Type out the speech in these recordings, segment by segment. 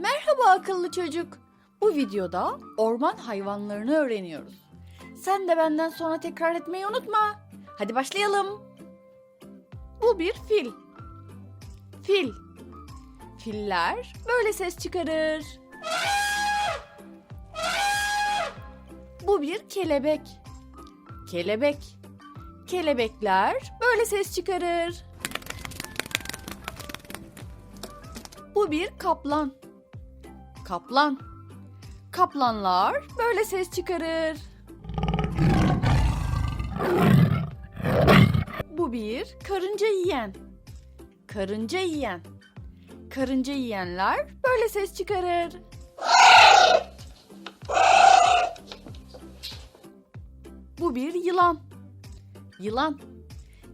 Merhaba akıllı çocuk. Bu videoda orman hayvanlarını öğreniyoruz. Sen de benden sonra tekrar etmeyi unutma. Hadi başlayalım. Bu bir fil. Fil. Filler böyle ses çıkarır. Bu bir kelebek. Kelebek. Kelebekler böyle ses çıkarır. Bu bir kaplan. Kaplan. Kaplanlar böyle ses çıkarır. Bu bir karınca yiyen. Karınca yiyen. Karınca yiyenler böyle ses çıkarır. Bu bir yılan. Yılan.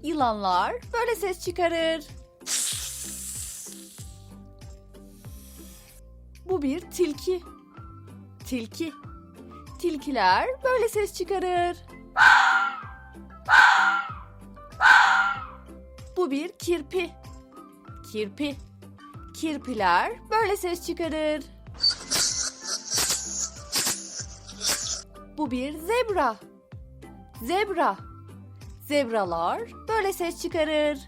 Yılanlar böyle ses çıkarır. Bu bir tilki. Tilki. Tilkiler böyle ses çıkarır. Bu bir kirpi. Kirpi. Kirpiler böyle ses çıkarır. Bu bir zebra. Zebra. Zebralar böyle ses çıkarır.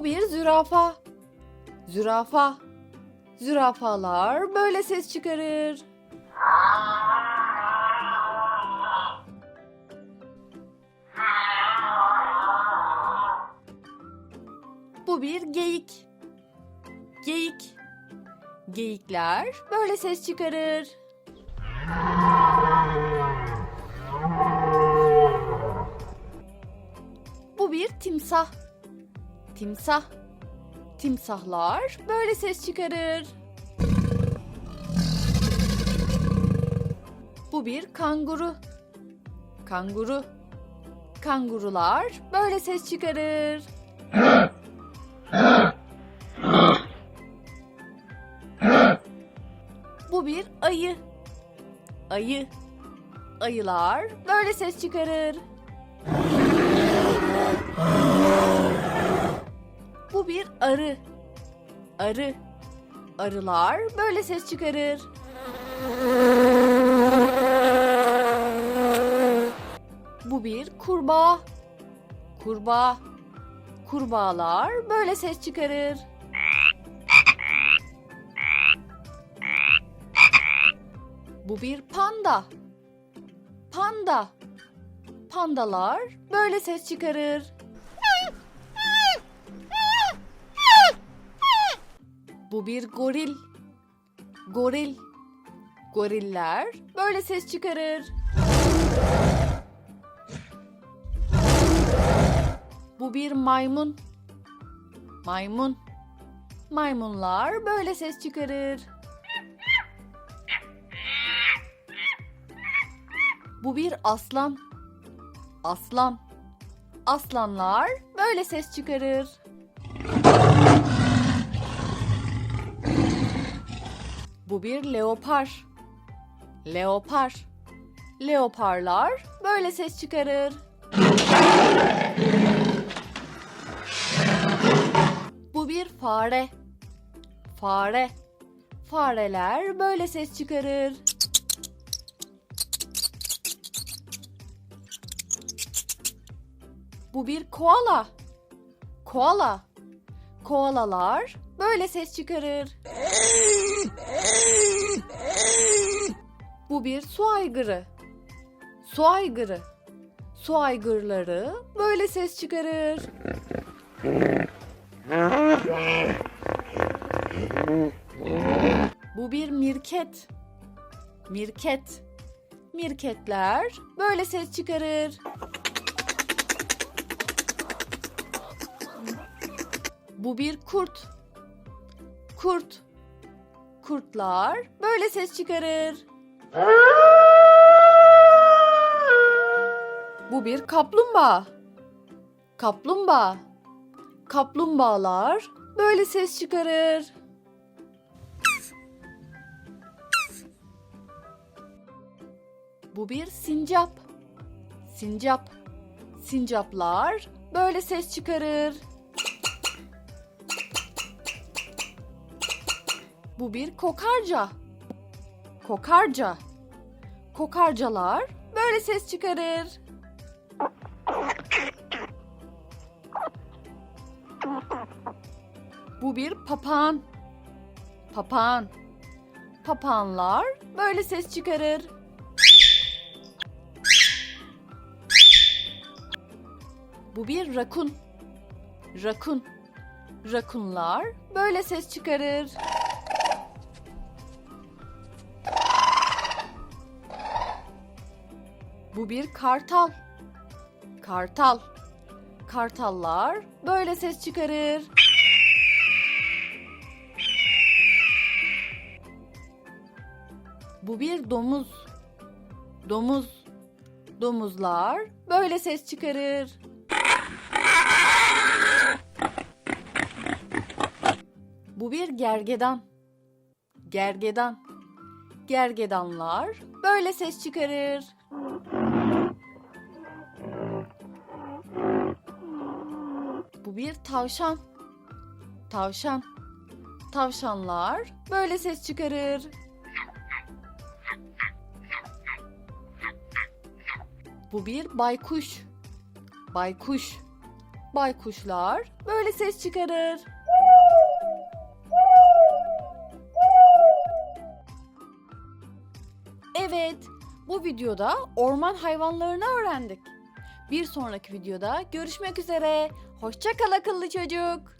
Bu bir zürafa. Zürafa. Zürafalar böyle ses çıkarır. Bu bir geyik. Geyik. Geyikler böyle ses çıkarır. Bu bir timsah. Timsah. Timsahlar böyle ses çıkarır. Bu bir kanguru. Kanguru. Kangurular böyle ses çıkarır. Bu bir ayı. Ayı. Ayılar böyle ses çıkarır. Bir arı. Arı. Arılar böyle ses çıkarır. Bu bir kurbağa. Kurbağa. Kurbağalar böyle ses çıkarır. Bu bir panda. Panda. Pandalar böyle ses çıkarır. Bu bir goril. Goril. Goriller böyle ses çıkarır. Bu bir maymun. Maymun. Maymunlar böyle ses çıkarır. Bu bir aslan. Aslan. Aslanlar böyle ses çıkarır. Bu bir leopar. Leopar. Leoparlar böyle ses çıkarır. Bu bir fare. Fare. Fareler böyle ses çıkarır. Bu bir koala. Koala. Koalalar böyle ses çıkarır. Bu bir su aygırı. Su aygırı. Su aygırları böyle ses çıkarır. Bu bir mirket. Mirket. Mirketler böyle ses çıkarır. Bu bir kurt. Kurt. Kurtlar böyle ses çıkarır. Bu bir kaplumbağa. Kaplumbağa. Kaplumbağalar böyle ses çıkarır. Bu bir sincap. Sincap. Sincaplar böyle ses çıkarır. Bu bir kokarca. Kokarca. Kokarcalar böyle ses çıkarır. Bu bir papağan. Papağan. Papağanlar böyle ses çıkarır. Bu bir rakun. Rakun. Rakunlar böyle ses çıkarır. Bu bir kartal. Kartal. Kartallar böyle ses çıkarır. Bu bir domuz. Domuz. Domuzlar böyle ses çıkarır. Bu bir gergedan. Gergedan. Gergedanlar böyle ses çıkarır. Bu bir tavşan. Tavşan. Tavşanlar böyle ses çıkarır. Bu bir baykuş. Baykuş. Baykuşlar böyle ses çıkarır. Evet, bu videoda orman hayvanlarını öğrendik. Bir sonraki videoda görüşmek üzere. Hoşça kal akıllı çocuk.